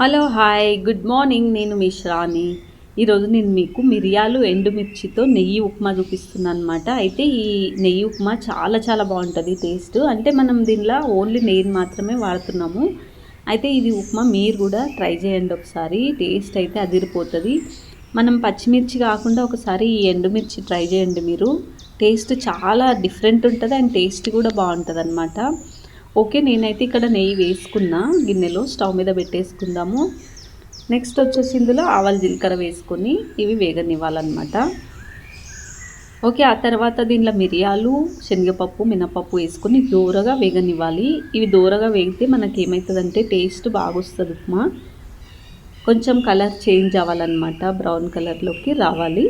Hello hi. Good morning. నేను మీ శ్రాని. ఈరోజు నేను మీకు మిరియాలు ఎండుమిర్చితో నెయ్యి ఉప్మా చూపిస్తున్నాను అనమాట అయితే ఈ నెయ్యి ఉప్మా చాలా చాలా బాగుంటుంది టేస్ట్. అంటే మనం దీనిలో ఓన్లీ నెయ్యిని మాత్రమే వాడుతున్నాము. అయితే ఇది ఉప్మా మీరు కూడా ట్రై చేయండి ఒకసారి. టేస్ట్ అయితే అదిరిపోతుంది. మనం పచ్చిమిర్చి కాకుండా ఒకసారి ఈ ఎండుమిర్చి ట్రై చేయండి మీరు. టేస్ట్ చాలా డిఫరెంట్ ఉంటుంది అండ్ టేస్ట్ కూడా బాగుంటుంది అనమాట ఓకే నేనైతే ఇక్కడ నెయ్యి వేసుకున్నా గిన్నెలో స్టవ్ మీద పెట్టేసుకుందాము. నెక్స్ట్ వచ్చేసి ఇందులో ఆవాలు జీలకర్ర వేసుకొని ఇవి వేగనివ్వాలన్నమాట. ఓకే ఆ తర్వాత దీనిలో మిరియాలు శనగపప్పు మినపప్పు వేసుకొని దూరగా వేగనివ్వాలి. ఇవి దూరగా వేగితే మనకి ఏమవుతుందంటే టేస్ట్ బాగా వస్తుంది ఉప్మా. కొంచెం కలర్ చేంజ్ అవ్వాలన్నమాట బ్రౌన్ కలర్లోకి రావాలి.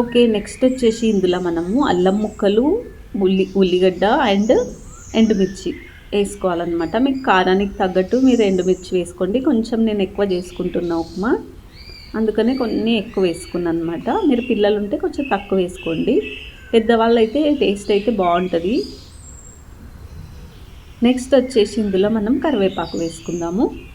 ఓకే నెక్స్ట్ వచ్చేసి ఇందులో మనము అల్లం ముక్కలు ఉల్లి ఉల్లిగడ్డ అండ్ ఎండుమిర్చి వేసుకోవాలన్నమాట. మీకు కారానికి తగ్గట్టు మీరు ఎండుమిర్చి వేసుకోండి. కొంచెం నేను ఎక్కువ చేసుకుంటున్నా ఉప్మా. అందుకనే కొన్ని ఎక్కువ వేసుకున్నాను అనమాట మీరు పిల్లలు ఉంటే కొంచెం తక్కువ వేసుకోండి. పెద్దవాళ్ళు అయితే టేస్ట్ అయితే బాగుంటుంది. నెక్స్ట్ వచ్చేసి ఇందులో మనం కరివేపాకు వేసుకుందాము.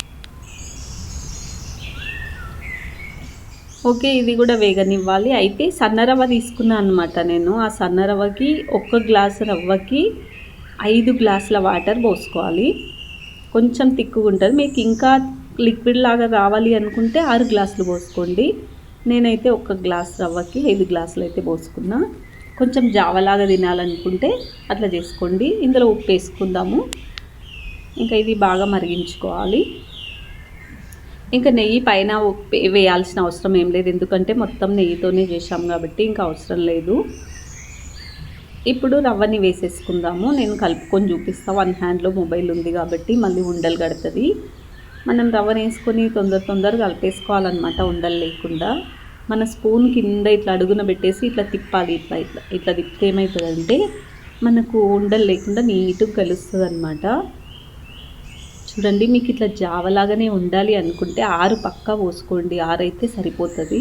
ఓకే ఇది కూడా వేగనివ్వాలి. అయితే సన్న రవ్వ తీసుకున్నాను అనమాట నేను. ఆ సన్న రవ్వకి ఒక్క గ్లాసు రవ్వకి ఐదు గ్లాసుల వాటర్ పోసుకోవాలి. కొంచెం తిక్కుగా ఉంటుంది. మీకు ఇంకా లిక్విడ్ లాగా రావాలి అనుకుంటే ఆరు గ్లాసులు పోసుకోండి. నేనైతే ఒక గ్లాస్ రవ్వకి ఐదు గ్లాసులు అయితే పోసుకున్నా. కొంచెం జావలాగా తినాలనుకుంటే అట్లా చేసుకోండి. ఇందులో ఉప్పు వేసుకుందాము. ఇంకా ఇది బాగా మరిగించుకోవాలి. ఇంకా నెయ్యి పైన వేయాల్సిన అవసరం ఏం లేదు. ఎందుకంటే మొత్తం నెయ్యితోనే చేసాం కాబట్టి ఇంకా అవసరం లేదు. ఇప్పుడు రవ్వని వేసేసుకుందాము. నేను కలుపుకొని చూపిస్తా. వన్ హ్యాండ్లో మొబైల్ ఉంది కాబట్టి మళ్ళీ ఉండలు కడుతుంది. మనం రవ్వని వేసుకొని తొందర తొందర కలిపేసుకోవాలన్నమాట ఉండలు లేకుండా. మన స్పూన్ కింద ఇట్లా అడుగున పెట్టేసి ఇట్లా తిప్పాలి. ఇట్లా ఇట్లా ఇట్లా తిప్పితే ఏమవుతుందంటే మనకు ఉండలు లేకుండా నీట్గా కలుస్తుంది అనమాట చూడండి మీకు ఇట్లా జావలాగానే ఉండాలి అనుకుంటే ఆరు పక్కా పోసుకోండి. ఆరు అయితే సరిపోతుంది.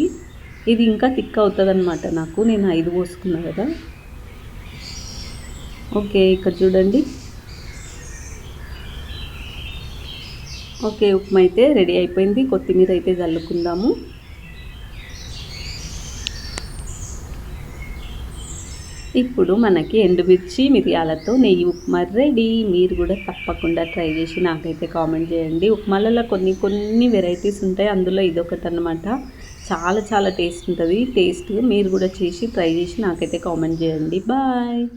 ఇది ఇంకా థిక్ అవుతుంది అనమాట నాకు. నేను ఐదు పోసుకున్నా కదా. ఓకే ఇక్కడ చూడండి. ఓకే ఉప్మా అయితే రెడీ అయిపోయింది. కొత్తిమీర అయితే చల్లుకుందాము ఇప్పుడు మనకి ఎండుమిర్చి మిరియాలతో నెయ్యి ఉప్మా రెడీ. మీరు కూడా తప్పకుండా ట్రై చేసి నాకైతే కామెంట్ చేయండి. ఉప్మాలలో కొన్ని కొన్ని వెరైటీస్ ఉంటాయి. అందులో ఇదొకటి అనమాట చాలా చాలా టేస్ట్ ఉంటుంది. టేస్ట్ మీరు కూడా చేసి ట్రై చేసి నాకైతే కామెంట్ చేయండి. బాయ్.